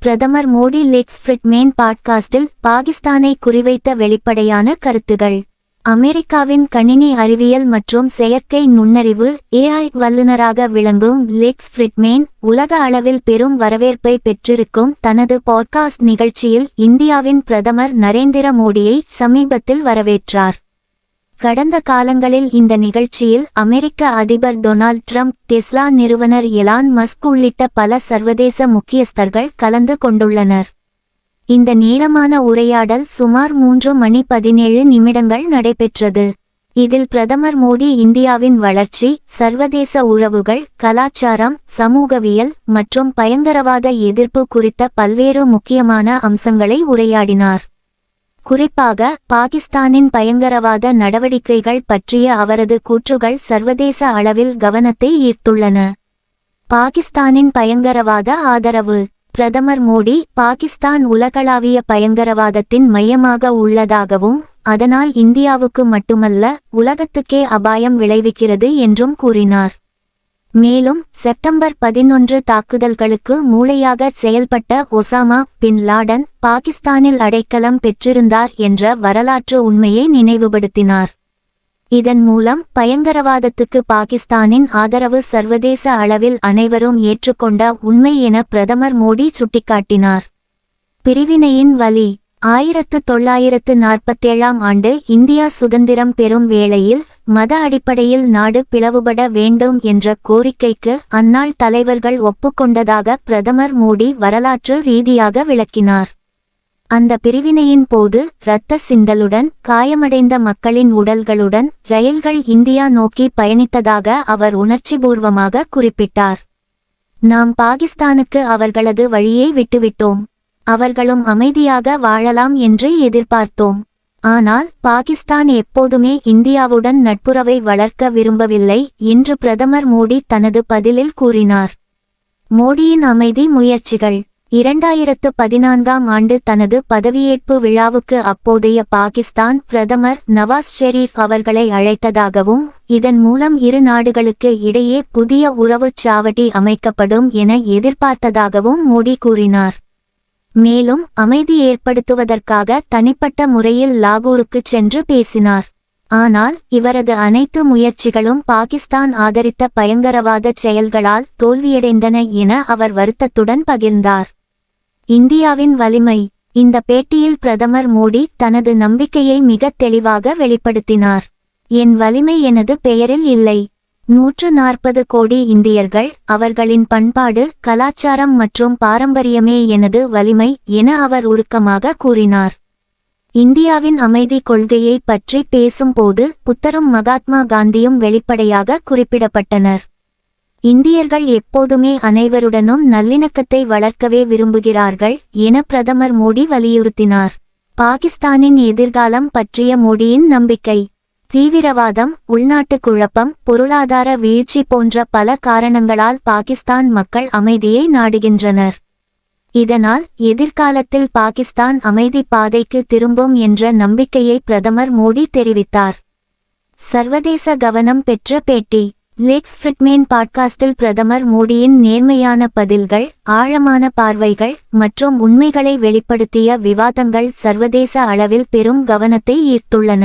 பிரதமர் மோடி லெக்ஸ் ஃப்ரிட்மேன் பாட்காஸ்டில் பாகிஸ்தானை குறிவைத்த வெளிப்படையான கருத்துகள். அமெரிக்காவின் கணினி அறிவியல் மற்றும் செயற்கை நுண்ணறிவு ஏஐ வல்லுநராக விளங்கும் லெக்ஸ் ஃப்ரிட்மேன் உலக அளவில் பெரும் வரவேற்பை பெற்றிருக்கும் தனது பாட்காஸ்ட் நிகழ்ச்சியில் இந்தியாவின் பிரதமர் நரேந்திர மோடியை சமீபத்தில் வரவேற்றார். கடந்த காலங்களில் இந்த நிகழ்ச்சியில் அமெரிக்க அதிபர் டொனால்ட் ட்ரம்ப் டெஸ்லா நிறுவனர் எலான் மஸ்க் உள்ளிட்ட பல சர்வதேச முக்கியஸ்தர்கள் கலந்து கொண்டுள்ளனர். இந்த நீளமான உரையாடல் சுமார் மூன்று மணி பதினேழு நிமிடங்கள் நடைபெற்றது. இதில் பிரதமர் மோடி இந்தியாவின் வளர்ச்சி சர்வதேச உறவுகள் கலாச்சாரம் சமூகவியல் மற்றும் பயங்கரவாத எதிர்ப்பு குறித்த பல்வேறு முக்கியமான அம்சங்களை உரையாடினார். குறிப்பாக பாகிஸ்தானின் பயங்கரவாத நடவடிக்கைகள் பற்றிய அவரது கூற்றுகள் சர்வதேச அளவில் கவனத்தை ஈர்த்துள்ளன. பாகிஸ்தானின் பயங்கரவாத ஆதரவு. பிரதமர் மோடி பாகிஸ்தான் உலகளாவிய பயங்கரவாதத்தின் மையமாக உள்ளதாகவும் அதனால் இந்தியாவுக்கு மட்டுமல்ல உலகத்துக்கே அபாயம் விளைவிக்கிறது என்றும் கூறினார். மேலும் செப்டம்பர் பதினொன்று தாக்குதல்களுக்கு மூளையாக செயல்பட்ட ஒசாமா பின் லாடன் பாகிஸ்தானில் அடைக்கலம் பெற்றிருந்தார் என்ற வரலாற்று உண்மையை நினைவுபடுத்தினார். இதன் மூலம் பயங்கரவாதத்துக்கு பாகிஸ்தானின் ஆதரவு சர்வதேச அளவில் அனைவரும் ஏற்றுக்கொண்ட உண்மை என பிரதமர் மோடி சுட்டிக்காட்டினார். பிரிவினையின் வலி ஆயிரத்து தொள்ளாயிரத்து நாற்பத்தேழாம் ஆண்டு இந்தியா சுதந்திரம் பெறும் வேளையில் மத அடிப்படையில் நாடு பிளவுபட வேண்டும் என்ற கோரிக்கைக்கு அந்நாள் தலைவர்கள் ஒப்புக்கொண்டதாக பிரதமர் மோடி வரலாற்று ரீதியாக விளக்கினார். அந்த பிரிவினையின் போது இரத்த சிந்தலுடன் காயமடைந்த மக்களின் உடல்களுடன் ரயில்கள் இந்தியா நோக்கி பயணித்ததாக அவர் உணர்ச்சிபூர்வமாக குறிப்பிட்டார். நாம் பாகிஸ்தானுக்கு அவர்களது வழியை விட்டுவிட்டோம். அவர்களும் அமைதியாக வாழலாம் என்று எதிர்பார்த்தோம். ஆனால் பாகிஸ்தான் எப்போதுமே இந்தியாவுடன் நட்புறவை வளர்க்க விரும்பவில்லை என்று பிரதமர் மோடி தனது பதிலில் கூறினார். மோடியின் அமைதி முயற்சிகள். இரண்டாயிரத்து பதினான்காம் ஆண்டு தனது பதவியேற்பு விழாவுக்கு அப்போதைய பாகிஸ்தான் பிரதமர் நவாஸ் ஷெரீப் அவர்களை அழைத்ததாகவும் இதன் மூலம் இரு நாடுகளுக்கு இடையே புதிய உறவுச் சாவடி அமைக்கப்படும் என எதிர்பார்த்ததாகவும் மோடி கூறினார். மேலும் அமைதி ஏற்படுத்துவதற்காக தனிப்பட்ட முறையில் லாகூருக்குச் சென்று பேசினார். ஆனால் இவரது அனைத்து முயற்சிகளும் பாகிஸ்தான் ஆதரித்த பயங்கரவாத செயல்களால் தோல்வியடைந்தன என அவர் வருத்தத்துடன் பகிர்ந்தார். இந்தியாவின் வலிமை. இந்த பேட்டியில் பிரதமர் மோடி தனது நம்பிக்கையை மிகத் தெளிவாக வெளிப்படுத்தினார். என் வலிமை எனது பெயரில் இல்லை. நூற்று நாற்பது கோடி இந்தியர்கள் அவர்களின் பண்பாடு கலாச்சாரம் மற்றும் பாரம்பரியமே எனது வலிமை என அவர் உருக்கமாக கூறினார். இந்தியாவின் அமைதி கொள்கையை பற்றி பேசும்போது புத்தரும் மகாத்மா காந்தியும் வெளிப்படையாக குறிப்பிடப்பட்டனர். இந்தியர்கள் எப்போதுமே அனைவருடனும் நல்லிணக்கத்தை வளர்க்கவே விரும்புகிறார்கள் என பிரதமர் மோடி வலியுறுத்தினார். பாகிஸ்தானின் எதிர்காலம் பற்றிய மோடியின் நம்பிக்கை. தீவிரவாதம் உள்நாட்டு குழப்பம் பொருளாதார வீழ்ச்சி போன்ற பல காரணங்களால் பாகிஸ்தான் மக்கள் அமைதியை நாடுகின்றனர். இதனால் எதிர்காலத்தில் பாகிஸ்தான் அமைதி பாதைக்கு திரும்பும் என்ற நம்பிக்கையை பிரதமர் மோடி தெரிவித்தார். சர்வதேச கவனம் பெற்ற பேட்டி லெக்ஸ் ஃபிட்மேன் பாட்காஸ்டில் பிரதமர் மோடியின் நேர்மையான பதில்கள் ஆழமான பார்வைகள் மற்றும் உண்மைகளை வெளிப்படுத்திய விவாதங்கள் சர்வதேச அளவில் பெரும் கவனத்தை ஈர்த்துள்ளன.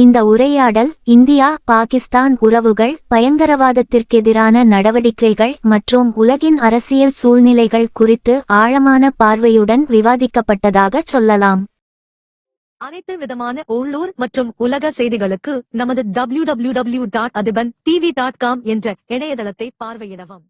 இந்த உரையாடல் இந்தியா பாகிஸ்தான் உறவுகள் பயங்கரவாதத்திற்கெதிரான நடவடிக்கைகள் மற்றும் உலகின் அரசியல் சூழ்நிலைகள் குறித்து ஆழமான பார்வையுடன் விவாதிக்கப்பட்டதாக சொல்லலாம். அனைத்து விதமான உள்ளூர் மற்றும் உலக செய்திகளுக்கு நமது டபிள்யூடபிள்யூடபுள்யூ dot Adhiban T V dot com என்ற இணையதளத்தை பார்வையிடவும்.